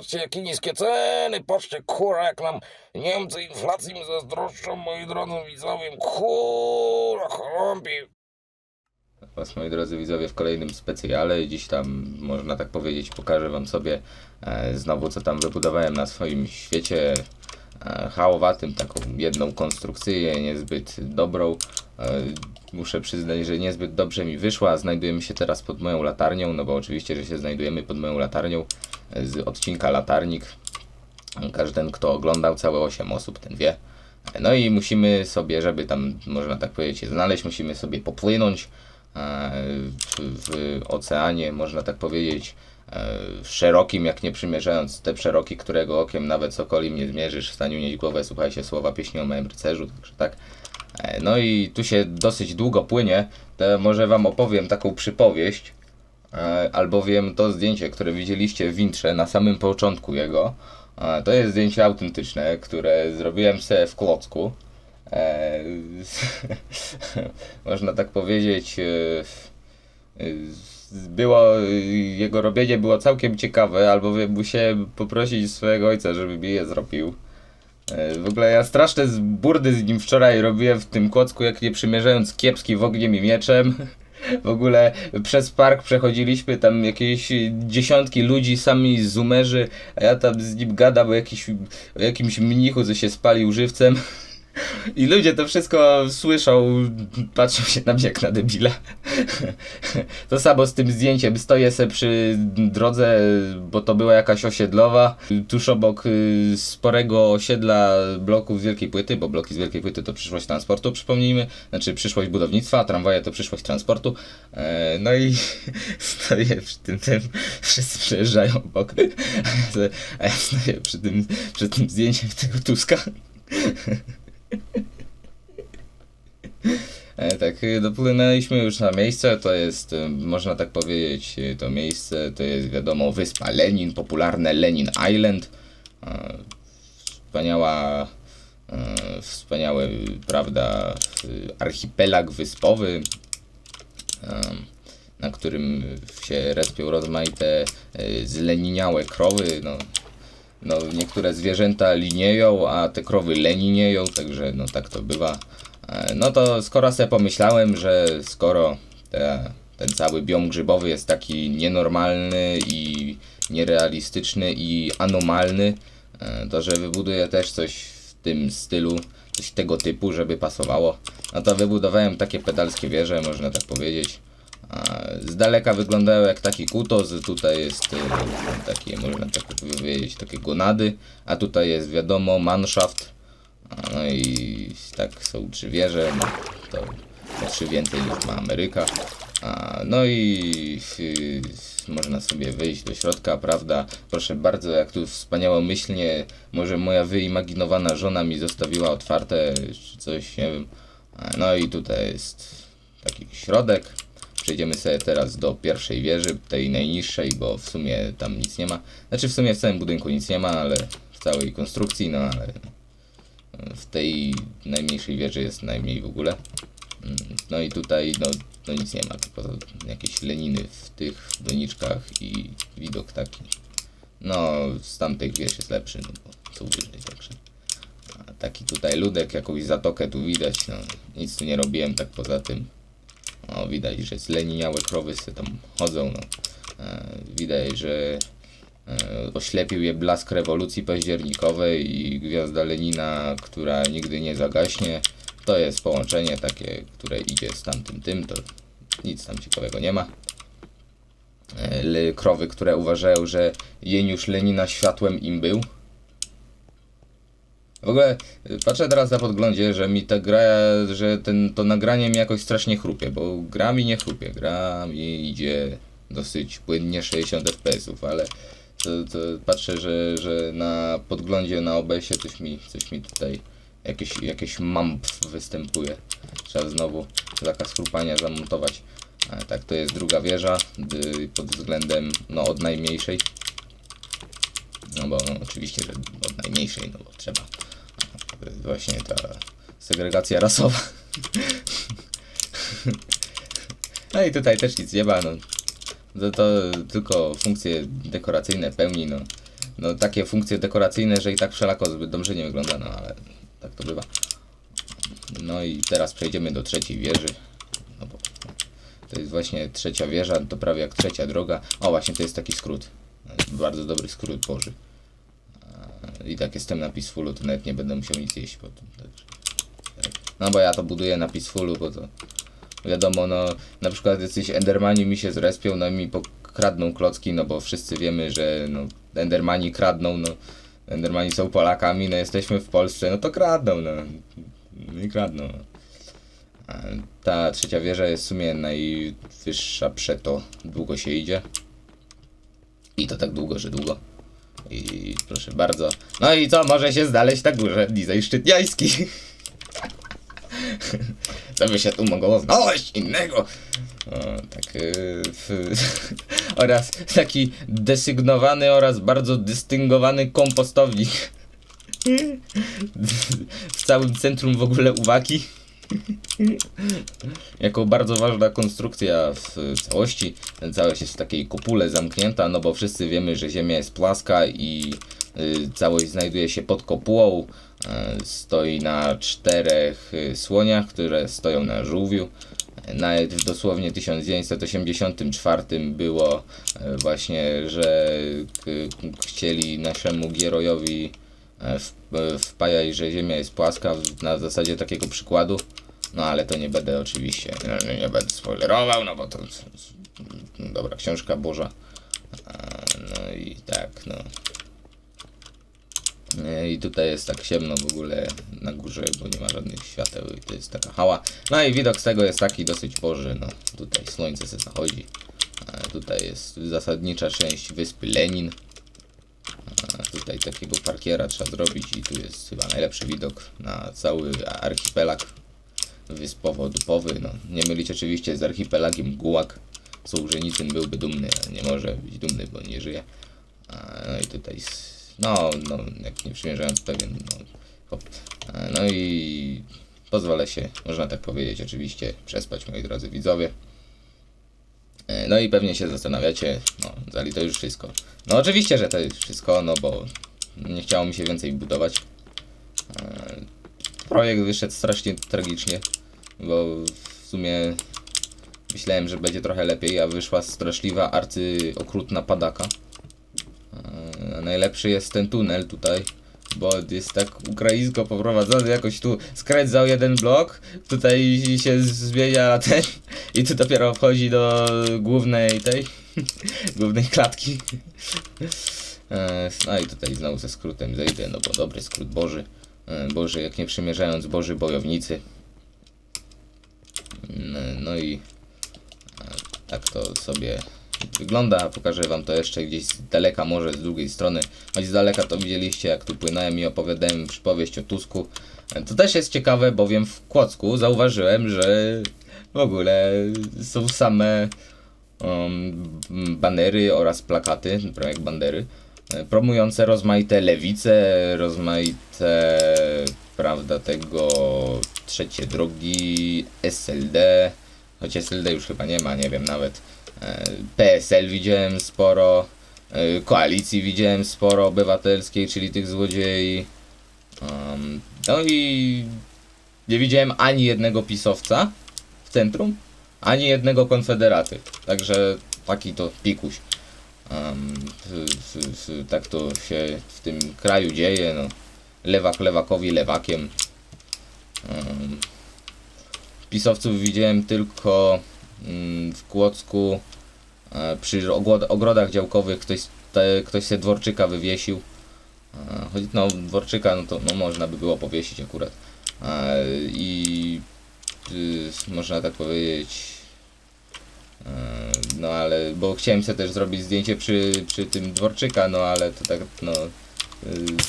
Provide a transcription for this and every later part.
patrzcie jakie niskie ceny, patrzcie kurwa jak nam Niemcy inflacji zazdroszczą, moi drodzy widzowie, kurwa, chłopie. Was, moi drodzy widzowie, w kolejnym specjale. Dziś tam, można tak powiedzieć, pokażę Wam sobie e, znowu, co tam wybudowałem na swoim świecie hałowatym, taką jedną konstrukcję, niezbyt dobrą. E, muszę przyznać, że niezbyt dobrze mi wyszła. Znajdujemy się teraz pod moją latarnią, no bo oczywiście, że się znajdujemy pod moją latarnią e, z odcinka Latarnik. Każdy, kto oglądał, całe 8 osób, ten wie. No i musimy sobie, żeby tam, można tak powiedzieć, znaleźć, musimy sobie popłynąć e, w, w oceanie, można tak powiedzieć, e, szerokim, jak nie przymierzając te szeroki, którego okiem nawet sokolim nie zmierzysz, w stanie unieść głowę, słuchajcie słowa pieśni o małym rycerzu, także tak. E, No i tu się dosyć długo płynie, to może wam opowiem taką przypowieść, e, albowiem to zdjęcie, które widzieliście w intrze na samym początku jego, e, to jest zdjęcie autentyczne, które zrobiłem sobie w klocku. Można tak powiedzieć, było, jego robienie było całkiem ciekawe, albowiem musiałem poprosić swojego ojca, żeby mi je zrobił. E, W ogóle ja straszne z burdy z nim wczoraj robiłem w tym klocku, jak nie przymierzając kiepski w ogniem i mieczem. W ogóle przez park przechodziliśmy, tam jakieś dziesiątki ludzi, sami zumerzy, a ja tam z nim gadam o, jakiś, o jakimś mnichu, co się spalił żywcem. I ludzie to wszystko słyszą, patrzą się na mnie jak na debila. To samo z tym zdjęciem. Stoję se przy drodze, bo to była jakaś osiedlowa, tuż obok y, sporego osiedla bloków z Wielkiej Płyty, bo bloki z Wielkiej Płyty to przyszłość transportu, przypomnijmy. Znaczy przyszłość budownictwa, a tramwaje to przyszłość transportu. E, No i stoję przy tym, tym wszyscy przejeżdżają obok. A ja stoję przy tym, przy tym zdjęciem tego Tuska. E, Tak, y, dopłynęliśmy już na miejsce, to jest, y, można tak powiedzieć, y, to miejsce to jest wiadomo wyspa Lenin, popularne Lenin Island. E, Wspaniała, e, wspaniały, prawda, archipelag wyspowy, na którym się respią rozmaite zleniniałe krowy, no, no, niektóre zwierzęta linieją, a te krowy leninieją, także no tak to bywa. E, No to skoro sobie pomyślałem, że skoro te, ten cały biom grzybowy jest taki nienormalny i nierealistyczny i anomalny, e, to że wybuduję też coś w tym stylu, coś tego typu, żeby pasowało. No to wybudowałem takie pedalskie wieże, można tak powiedzieć. Z daleka wyglądają jak taki kutos, tutaj jest e, takie, można tak powiedzieć, takie gonady, a tutaj jest wiadomo manschaft, a no i tak są trzy wieże, no to trzy więcej niż ma Ameryka. A, no i y, można sobie wyjść do środka, prawda? Proszę bardzo, jak tu wspaniałomyślnie, może moja wyimaginowana żona mi zostawiła otwarte, czy coś, nie wiem. No i tutaj jest taki środek. Przejdziemy sobie teraz do pierwszej wieży, tej najniższej, bo w sumie tam nic nie ma. Znaczy w sumie w całym budynku nic nie ma, ale w całej konstrukcji, no ale w tej najmniejszej wieży jest najmniej w ogóle. No i tutaj no, no nic nie ma, tylko jakieś leniny w tych doniczkach i widok taki. No, z tamtych wież jest lepszy, no bo są wyżej także. A taki tutaj ludek, jakąś zatokę tu widać, no nic tu nie robiłem tak poza tym. No, widać, że zleniniałe krowy se tam chodzą, no. E, widać, że e, oślepił je blask rewolucji październikowej i gwiazda Lenina, która nigdy nie zagaśnie. To jest połączenie takie, które idzie z tamtym tym, to nic tam ciekawego nie ma. E, krowy, które uważają, że jeniusz Lenina światłem im był. W ogóle y, patrzę teraz na podglądzie, że mi ta gra, że ten, to nagranie mi jakoś strasznie chrupie, bo gra mi nie chrupie, gra mi idzie dosyć płynnie 60 fps, ale to, to patrzę, że, że na podglądzie na OBS-ie coś mi, coś mi tutaj jakieś, jakieś mamp występuje. Trzeba znowu zakaz chrupania zamontować. A tak, to jest druga wieża y, pod względem no, od najmniejszej. No bo no, oczywiście, że od najmniejszej, no bo trzeba. Właśnie ta segregacja rasowa. No i tutaj też nic nie ma, no. To, to tylko funkcje dekoracyjne pełni, no. no, takie funkcje dekoracyjne, że i tak wszelako zbyt dobrze nie wygląda, no ale tak to bywa. No i teraz przejdziemy do trzeciej wieży. No bo to jest właśnie trzecia wieża, to prawie jak trzecia droga. O, właśnie to jest taki skrót. Bardzo dobry skrót Boży. I tak jestem na Peacefulu, to nawet nie będę musiał nic jeść potem. Tak. No bo ja to buduję na Peacefulu, bo to wiadomo, no na przykład jacyś Endermani mi się zrespią, no i mi pokradną klocki, no bo wszyscy wiemy, że no Endermani kradną, no Endermani są Polakami, no jesteśmy w Polsce, no to kradną, no. No i kradną. no. Ta trzecia wieża jest w sumie najwyższa przeto. Długo się idzie. I to tak długo, że długo. I proszę bardzo. No i co może się znaleźć na górze? Dizaj Szczytniański. Co by się tu mogło znaleźć innego? O, tak, yy, oraz taki desygnowany oraz bardzo dystyngowany kompostownik w całym centrum w ogóle uwagi. Jako bardzo ważna konstrukcja w całości. Całość jest w takiej kopule zamknięta, no bo wszyscy wiemy, że Ziemia jest płaska i y, całość znajduje się pod kopułą. Y, stoi na czterech y, słoniach, które stoją na żółwiu. Nawet w dosłownie 1984 było właśnie, że chcieli naszemu Gierojowi wpajać, że Ziemia jest płaska na zasadzie takiego przykładu. No ale to nie będę oczywiście, nie, nie będę spoilerował, no bo to, dobra książka Boża. No i tak, no. I tutaj jest tak ciemno w ogóle na górze, bo nie ma żadnych świateł i to jest taka hała. No i widok z tego jest taki dosyć boży, no. Tutaj słońce se zachodzi. Tutaj jest zasadnicza część wyspy Lenin. Tutaj takiego parkiera trzeba zrobić i tu jest chyba najlepszy widok na cały archipelag wyspowo-dupowy. No, nie mylić oczywiście z archipelagiem Gułak. Sołżenicyn byłby dumny, ale nie może być dumny, bo nie żyje. No i tutaj, no, no jak nie przymierzając pewien, no, hop. No i pozwolę się, można tak powiedzieć, oczywiście przespać, moi drodzy widzowie. E, No i pewnie się zastanawiacie, no, Zali to już wszystko. No oczywiście, że to jest wszystko, no bo nie chciało mi się więcej budować. E, Projekt wyszedł strasznie tragicznie, bo w sumie myślałem, że będzie trochę lepiej, a wyszła straszliwa, arcyokrutna padaka. E, A najlepszy jest ten tunel tutaj, bo jest tak ukraińsko poprowadzony, jakoś tu skręcał jeden blok, tutaj się zmienia ten i tu dopiero wchodzi do głównej tej, głównej klatki. E, No i tutaj znowu ze skrótem zejdę, no bo dobry skrót Boży. E, Boży, jak nie przymierzając Boży bojownicy. No, i e, tak to sobie wygląda. Pokażę wam to jeszcze gdzieś z daleka, może z drugiej strony. Choć z daleka to widzieliście, jak tu płynąłem i opowiadałem przypowieść o Tusku. E, To też jest ciekawe, bowiem w Kłodzku zauważyłem, że w ogóle są same um, banery oraz plakaty, jak bandery, e, promujące rozmaite lewice, rozmaite, prawda, tego trzecie drogi, SLD, choć SLD już chyba nie ma, nie wiem nawet. E, PSL widziałem sporo, e, koalicji widziałem sporo obywatelskiej, czyli tych złodziei. Um, no i nie widziałem ani jednego pisowca w centrum, ani jednego konfederaty. Także taki to pikuś. Um, tak to się w tym kraju dzieje. No. Lewak lewakowi lewakiem. Um, pisowców widziałem tylko mm, w Kłodzku e, przy ogrodach działkowych ktoś, te, ktoś se dworczyka wywiesił. E, Choć no dworczyka no to no, można by było powiesić akurat. E, I y, można tak powiedzieć no ale, bo chciałem sobie też zrobić zdjęcie przy, przy tym dworczyka, no ale to tak, no y,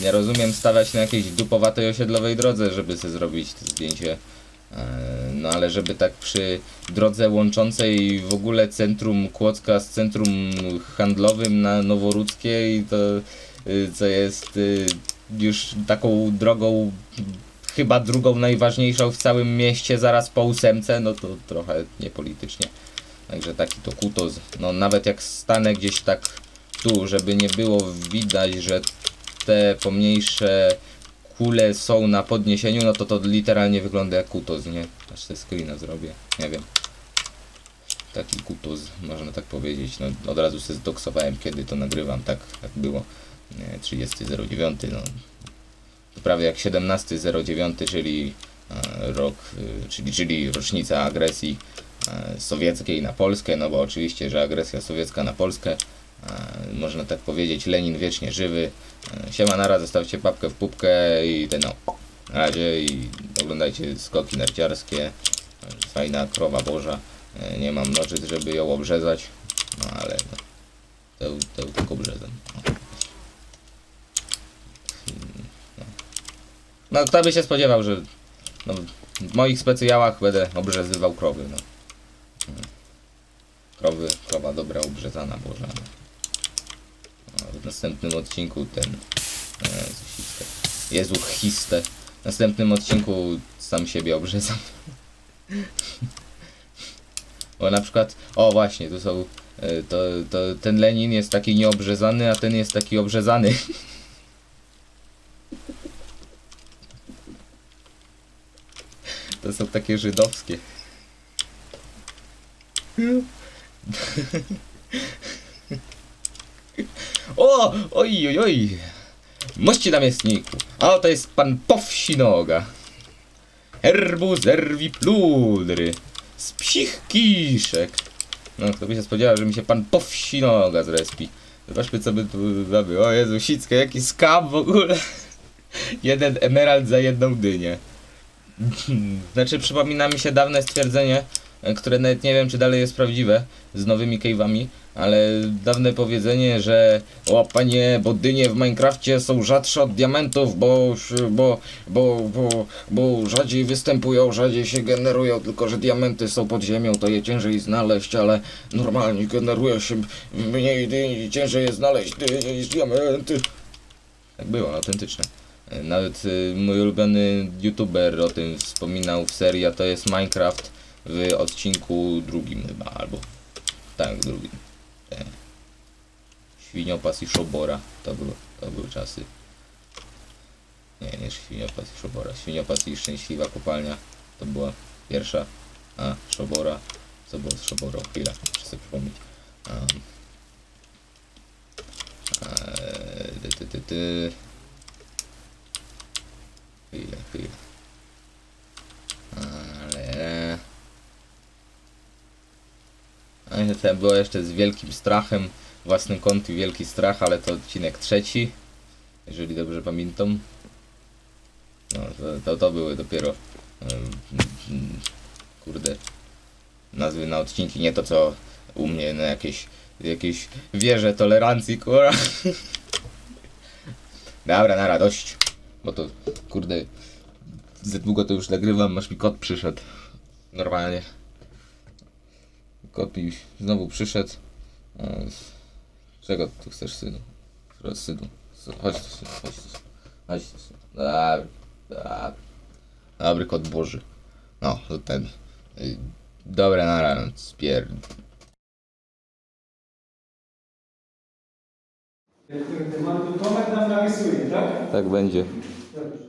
nie rozumiem stawać na jakiejś dupowatej osiedlowej drodze, żeby sobie zrobić to zdjęcie. No ale żeby tak przy drodze łączącej w ogóle centrum Kłodzka z centrum handlowym na Noworudzkiej, to y, co jest y, już taką drogą chyba drugą najważniejszą w całym mieście zaraz po ósemce, no to trochę niepolitycznie. Także taki to kutos. No nawet jak stanę gdzieś tak tu, żeby nie było widać, że te pomniejsze kule są na podniesieniu, no to to literalnie wygląda jak kutos, nie? Aż sobie screena zrobię, nie wiem. Taki kutos, można tak powiedzieć. No, od razu sobie zdoksowałem, kiedy to nagrywam, tak jak było. Nie, 30.09, no. To prawie jak 17.09, czyli e, rok, y, czyli, czyli rocznica agresji e, sowieckiej na Polskę, no bo oczywiście, że agresja sowiecka na Polskę, można tak powiedzieć, Lenin wiecznie żywy. E, Siema nara, zostawcie papkę w pupkę i ten no, na razie i oglądajcie skoki narciarskie, E, fajna krowa boża, E, nie mam nożyc, żeby ją obrzezać, no ale no, to, to tylko obrzezam. No kto by się spodziewał, że no, w moich specjałach będę obrzezywał krowy, no. Mm. Krowy, krowa dobra, obrzezana, boża. No. Następnym odcinku ten... E. Jezu, chiste. W następnym odcinku sam siebie obrzezam. Bo na przykład, o właśnie, tu są, e, to, to ten Lenin jest taki nieobrzezany, a ten jest taki obrzezany. To są takie żydowskie. O! Oj, oj, oj! Mości namiestniku, a oto jest pan Powsinoga. Herbu zerwi pludry, z psich kiszek. No, kto by się spodziewał, że mi się pan Powsinoga zrespi. Zobaczmy, co by tu mamy. O Jezu, Sickę, jaki skam w ogóle. Jeden emerald za jedną dynię. Znaczy, przypomina mi się dawne stwierdzenie, które nawet nie wiem, czy dalej jest prawdziwe, z nowymi cave'ami, ale dawne powiedzenie, że o panie, bo dynie w Minecrafcie są rzadsze od diamentów, bo, bo, bo, bo, bo rzadziej występują, rzadziej się generują, tylko że diamenty są pod ziemią, to je ciężej znaleźć, ale normalnie generuje się mniej dyni, ciężej je znaleźć dynie niż diamenty. Tak było, autentyczne. E, Nawet y, mój ulubiony youtuber o tym wspominał w serii, a to jest Minecraft w odcinku drugim chyba, albo tak, drugim. E. Świniopas i Szobora, to, było, to były czasy. Nie, nie Świniopas i Szobora. Świniopas i Szczęśliwa Kopalnia to była pierwsza, a Szobora, co było z Szoborą? Chwila, muszę sobie przypomnieć. Um, ty, ty, ty, ty. Chwilę, chwilę. Ale... A nie, to było jeszcze z wielkim strachem. Własnym kontu wielki strach, ale to odcinek trzeci. Jeżeli dobrze pamiętam. No, to, to, to były dopiero... kurde... Nazwy na odcinki, nie to co u mnie na jakieś... Jakieś wieże tolerancji, kurwa. Dobra, na radość. Bo to, kurde, za długo to już nagrywam, aż mi kot przyszedł. Normalnie. Kot mi znowu przyszedł. E, Czego tu chcesz, synu? Synu. Chodź tu, synu, chodź tu. synu. Chodź tu, synu. Dobry, dobry. Dobry kot Boży. No, to ten. Y, Dobra, nara, spier... Tomek nam narysuje, tak? Tak będzie.